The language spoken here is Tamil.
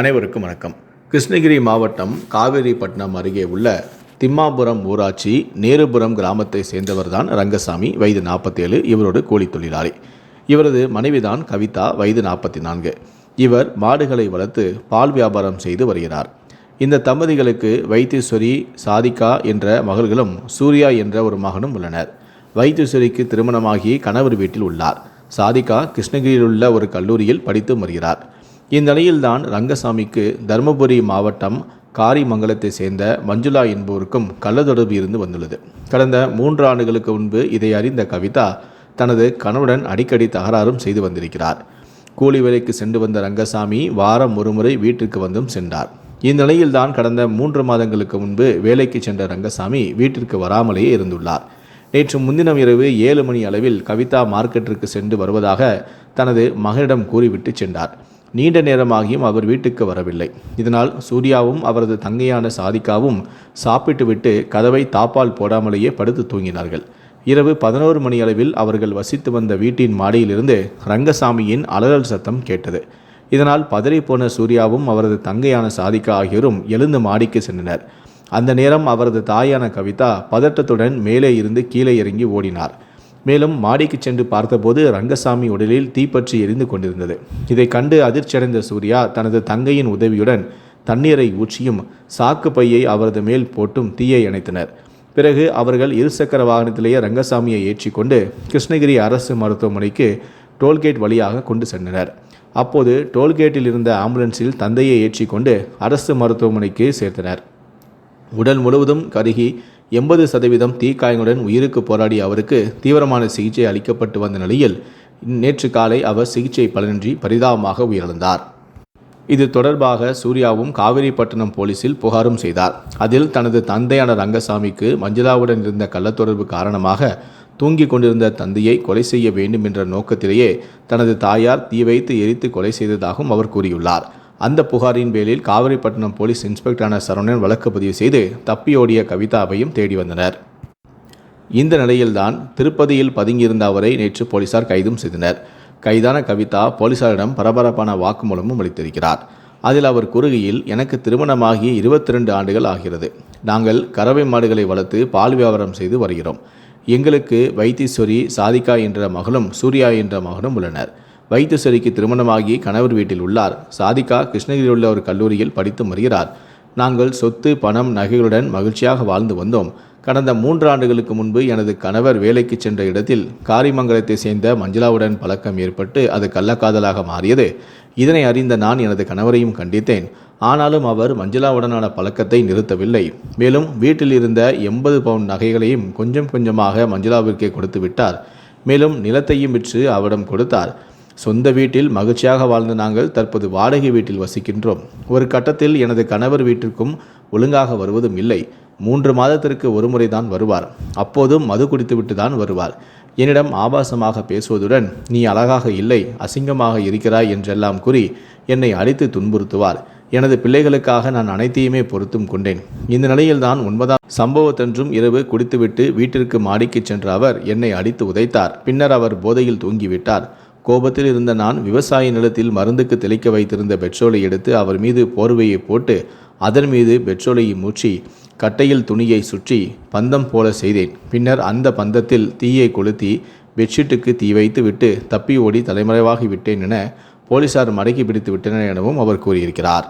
அனைவருக்கும் வணக்கம். கிருஷ்ணகிரி மாவட்டம் காவேரிப்பட்டினம் அருகே உள்ள திம்மாபுரம் ஊராட்சி நேருபுரம் கிராமத்தை சேர்ந்தவர்தான் ரங்கசாமி வயது நாற்பத்தேழு இவரோடு கூலி தொழிலாளி. இவரது மனைவிதான் கவிதா வயது நாற்பத்தி நான்கு இவர் மாடுகளை வளர்த்து பால் வியாபாரம் செய்து வருகிறார். இந்த தம்பதிகளுக்கு வைத்தீஸ்வரி சாதிகா என்ற மகள்களும் சூர்யா என்ற ஒரு மகனும் உள்ளனர். வைத்தீஸ்வரிக்கு திருமணமாகி கணவர் வீட்டில் உள்ளார். சாதிகா கிருஷ்ணகிரியில் உள்ள ஒரு கல்லூரியில் படித்து வருகிறார். இந்நிலையில்தான் ரங்கசாமிக்கு தருமபுரி மாவட்டம் காரிமங்கலத்தை சேர்ந்த மஞ்சுளா என்போருக்கும் கள்ள தொடர்பு இருந்து வந்துள்ளது. கடந்த மூன்று ஆண்டுகளுக்கு முன்பு இதை அறிந்த கவிதா தனது கணவனுடன் அடிக்கடி தகராறும் செய்து வந்திருக்கிறார். கூலி வேலைக்கு சென்று வந்த ரங்கசாமி வாரம் ஒருமுறை வீட்டிற்கு வந்தும் சென்றார். இந்நிலையில்தான் கடந்த மூன்று மாதங்களுக்கு முன்பு வேலைக்கு சென்ற ரங்கசாமி வீட்டிற்கு வராமலேயே இருந்துள்ளார். நேற்று முன்தினம் இரவு ஏழு மணி அளவில் கவிதா மார்க்கெட்டிற்கு சென்று வருவதாக தனது மகனிடம் கூறிவிட்டு சென்றார். நீண்ட நேரமாகியும் அவர் வீட்டுக்கு வரவில்லை. இதனால் சூர்யாவும் அவரது தங்கையான சாதிகாவும் சாப்பிட்டுவிட்டு கதவை தாப்பால் போடாமலேயே படுத்து தூங்கினார்கள். இரவு பதினோரு மணி அளவில் அவர்கள் வசித்து வந்த வீட்டின் மாடியிலிருந்து ரங்கசாமியின் அலறல் சத்தம் கேட்டது. இதனால் பதறிப்போன சூர்யாவும் அவரது தங்கையான சாதிகா ஆகியோரும் எழுந்து மாடிக்கு சென்றனர். அந்த நேரம் அவரது தாயான கவிதா பதட்டத்துடன் மேலே இருந்து கீழே இறங்கி ஓடினார். மேலும் மாடிக்கு சென்று பார்த்தபோது ரங்கசாமி உடலில் தீப்பற்றி எரிந்து கொண்டிருந்தது. இதை கண்டு அதிர்ச்சியடைந்த சூர்யா தனது தங்கையின் உதவியுடன் தண்ணீரை ஊற்றியும் சாக்கு பையை அவரது மேல் போட்டும் தீயை அணைத்தனர். பிறகு அவர்கள் இருசக்கர வாகனத்திலேயே ரங்கசாமியை ஏற்றிக்கொண்டு கிருஷ்ணகிரி அரசு மருத்துவமனைக்கு டோல்கேட் வழியாக கொண்டு சென்றனர். அப்போது டோல்கேட்டில் இருந்த ஆம்புலன்ஸில் தந்தையை ஏற்றிக்கொண்டு அரசு மருத்துவமனைக்கு சேர்த்தனர். உடல் முழுவதும் கருகி எண்பது சதவீதம் தீக்காயங்களுடன் உயிருக்கு போராடிய அவருக்கு தீவிரமான சிகிச்சை அளிக்கப்பட்டு வந்த நிலையில் நேற்று காலை அவர் சிகிச்சை பலனின்றி பரிதாபமாக உயிரிழந்தார். இது தொடர்பாக சூர்யாவும் காவிரிப்பட்டினம் போலீசில் புகாரும் செய்தார். அதில் தனது தந்தையான ரங்கசாமிக்கு மஞ்சுளாவுடன் இருந்த கள்ளத்தொடர்பு காரணமாக தூங்கிக் கொண்டிருந்த தந்தையை கொலை செய்ய வேண்டும் என்ற நோக்கத்திலேயே தனது தாயார் தீ வைத்து எரித்து கொலை செய்ததாகவும் அவர் கூறியுள்ளார். அந்த புகாரின் பேரில் காவிரிப்பட்டினம் போலீஸ் இன்ஸ்பெக்டரான சரவணன் வழக்கு பதிவு செய்து தப்பியோடிய கவிதாவையும் தேடி வந்தனர். இந்த நிலையில்தான் திருப்பதியில் பதுங்கியிருந்த அவரை நேற்று போலீசார் கைதும் செய்தனர். கைதான கவிதா போலீசாரிடம் பரபரப்பான வாக்குமூலமும் அளித்திருக்கிறார். அதில் அவர் கூறுகையில் எனக்கு திருமணமாகி இருபத்தி ரெண்டு ஆண்டுகள் ஆகிறது. நாங்கள் கறவை மாடுகளை வளர்த்து பால் வியாபாரம் செய்து வருகிறோம். எங்களுக்கு வைத்தீஸ்வரி சாதிகா என்ற மகளும் சூர்யா என்ற மகனும் உள்ளனர். வைத்தசரிக்கு திருமணமாகி கணவர் வீட்டில் உள்ளார். சாதிகா கிருஷ்ணகிரியில் உள்ள ஒரு கல்லூரியில் படித்து வருகிறார் நாங்கள் சொத்து பணம் நகைகளுடன் மகிழ்ச்சியாக வாழ்ந்து வந்தோம். கடந்த மூன்று ஆண்டுகளுக்கு முன்பு எனது கணவர் வேலைக்கு சென்ற இடத்தில் காரிமங்கலத்தை சேர்ந்த மஞ்சளாவுடன் பழக்கம் ஏற்பட்டு அது கள்ளக்காதலாக மாறியது. இதனை அறிந்த நான் எனது கணவரையும் கண்டித்தேன். ஆனாலும் அவர் மஞ்சளாவுடனான பழக்கத்தை நிறுத்தவில்லை. மேலும் வீட்டில் இருந்த எண்பது பவுன் நகைகளையும் கொஞ்சம் கொஞ்சமாக மஞ்சளாவிற்கே கொடுத்து விட்டார். மேலும் நிலத்தையும் விற்று அவரிடம் கொடுத்தார். சொந்த வீட்டில் மகிழ்ச்சியாக வாழ்ந்த நாங்கள் தற்போது வாடகை வீட்டில் வசிக்கின்றோம். ஒரு கட்டத்தில் எனது கணவர் வீட்டிற்கும் ஒழுங்காக வருவதும் இல்லை. மூன்று மாதத்திற்கு ஒருமுறை தான் வருவார். அப்போதும் மது குடித்துவிட்டு தான் வருவார். என்னிடம் ஆபாசமாக பேசுவதுடன் நீ அழகாக இல்லை அசிங்கமாக இருக்கிறாய் என்றெல்லாம் கூறி என்னை அடித்து துன்புறுத்துவார். எனது பிள்ளைகளுக்காக நான் அனைத்தையுமே பொருத்தும் கொண்டேன். இந்த நிலையில்தான் ஒன்பதாம் சம்பவத்தன்றும் இரவு குடித்துவிட்டு வீட்டிற்கு மாடிக்கு சென்ற அவர் என்னை அடித்து உதைத்தார். பின்னர் அவர் போதையில் தூங்கிவிட்டார். கோபத்தில் இருந்த நான் விவசாய நிலத்தில் மருந்துக்கு தெளிக்க வைத்திருந்த பெட்ரோலை எடுத்து அவர் மீது போர்வையை போட்டு அதன் மீது பெட்ரோலை மூச்சி கட்டையில் துணியை சுற்றி பந்தம் போல செய்தேன். பின்னர் அந்த பந்தத்தில் தீயை கொளுத்தி பெட்ஷீட்டுக்கு தீ வைத்து விட்டு தப்பி ஓடி தலைமறைவாகி விட்டேன் என போலீசார் மடக்கி பிடித்து விட்டனர் எனவும் அவர் கூறியிருக்கிறார்.